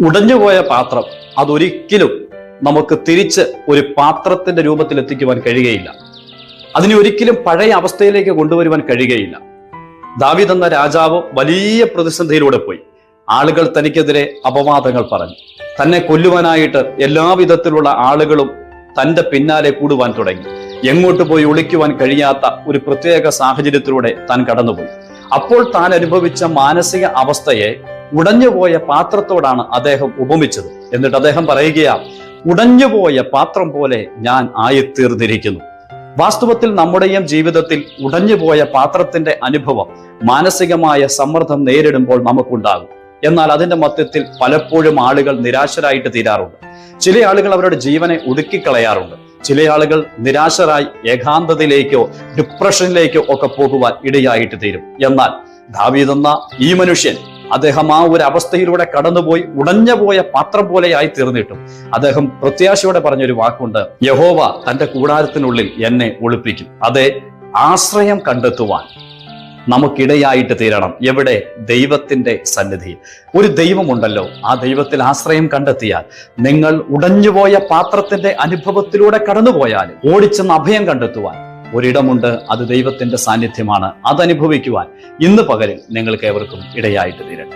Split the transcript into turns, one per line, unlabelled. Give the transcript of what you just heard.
ഉടഞ്ഞുപോയ പാത്രം അതൊരിക്കലും നമുക്ക് തിരിച്ച് ഒരു പാത്രത്തിന്റെ രൂപത്തിൽ എത്തിക്കുവാൻ കഴിയുകയില്ല. അതിനെ ഒരിക്കലും പഴയ അവസ്ഥയിലേക്ക് കൊണ്ടുവരുവാൻ കഴിയുകയില്ല. ദാവിദ് എന്ന രാജാവ് വലിയ പ്രതിസന്ധിയിലൂടെ പോയി. ആളുകൾ തനിക്കെതിരെ അപവാദങ്ങൾ പറഞ്ഞു. തന്നെ കൊല്ലുവാനായിട്ട് എല്ലാവിധത്തിലുള്ള ആളുകളും തന്റെ പിന്നാലെ കൂടുവാൻ തുടങ്ങി. എങ്ങോട്ട് പോയി ഒളിക്കുവാൻ കഴിയാത്ത ഒരു പ്രത്യേക സാഹചര്യത്തിലൂടെ താൻ കടന്നുപോയി. അപ്പോൾ താൻ അനുഭവിച്ച മാനസിക അവസ്ഥയെ ഉടഞ്ഞുപോയ പാത്രത്തോടാണ് അദ്ദേഹം ഉപമിച്ചത്. എന്നിട്ട് അദ്ദേഹം പറയുകയാ ഉടഞ്ഞുപോയ പാത്രം പോലെ ഞാൻ ആയിത്തീർന്നിരിക്കുന്നു. വാസ്തവത്തിൽ നമ്മുടെയും ജീവിതത്തിൽ ഉടഞ്ഞുപോയ പാത്രത്തിന്റെ അനുഭവം മാനസികമായ സമ്മർദ്ദം നേരിടുമ്പോൾ നമുക്കുണ്ടാകും. എന്നാൽ അതിന്റെ മധ്യത്തിൽ പലപ്പോഴും ആളുകൾ നിരാശരായിട്ട് തീരാറുണ്ട്. ചില ആളുകൾ അവരുടെ ജീവനെ ഒടുക്കിക്കളയാറുണ്ട്. ചില ആളുകൾ നിരാശരായി ഏകാന്തതയിലേക്കോ ഡിപ്രഷനിലേക്കോ ഒക്കെ പോകുവാൻ ഇടയായിട്ട് തീരും. എന്നാൽ ദാവീദ് എന്ന ഈ മനുഷ്യൻ അദ്ദേഹം ആ ഒരു അവസ്ഥയിലൂടെ കടന്നുപോയി ഉടഞ്ഞുപോയ പാത്രം പോലെയായി തീർന്നിട്ടും. അദ്ദേഹം പ്രത്യാശയോടെ പറഞ്ഞൊരു വാക്കുണ്ട് യഹോവ തന്റെ കൂടാരത്തിനുള്ളിൽ എന്നെ ഒളിപ്പിക്കും. അതെ ആശ്രയം കണ്ടെത്തുവാൻ നമുക്കിടയായിട്ട് തീരണം. എവിടെ? ദൈവത്തിന്റെ സന്നിധിയിൽ. ഒരു ദൈവമുണ്ടല്ലോ ആ ദൈവത്തിൽ ആശ്രയം കണ്ടെത്തിയാൽ നിങ്ങൾ ഉടഞ്ഞുപോയ പാത്രത്തിന്റെ അനുഭവത്തിലൂടെ കടന്നുപോയാൽ ഓടിച്ചെന്ന് അഭയം കണ്ടെത്തുവാൻ ഒരിടമുണ്ട് അത് ദൈവത്തിന്റെ സാന്നിധ്യമാണ്. അതനുഭവിക്കുവാൻ ഇന്ന് പകലിൽ നിങ്ങൾക്ക് ഏവർക്കും ഇടയായിട്ട് തീരട്ടെ.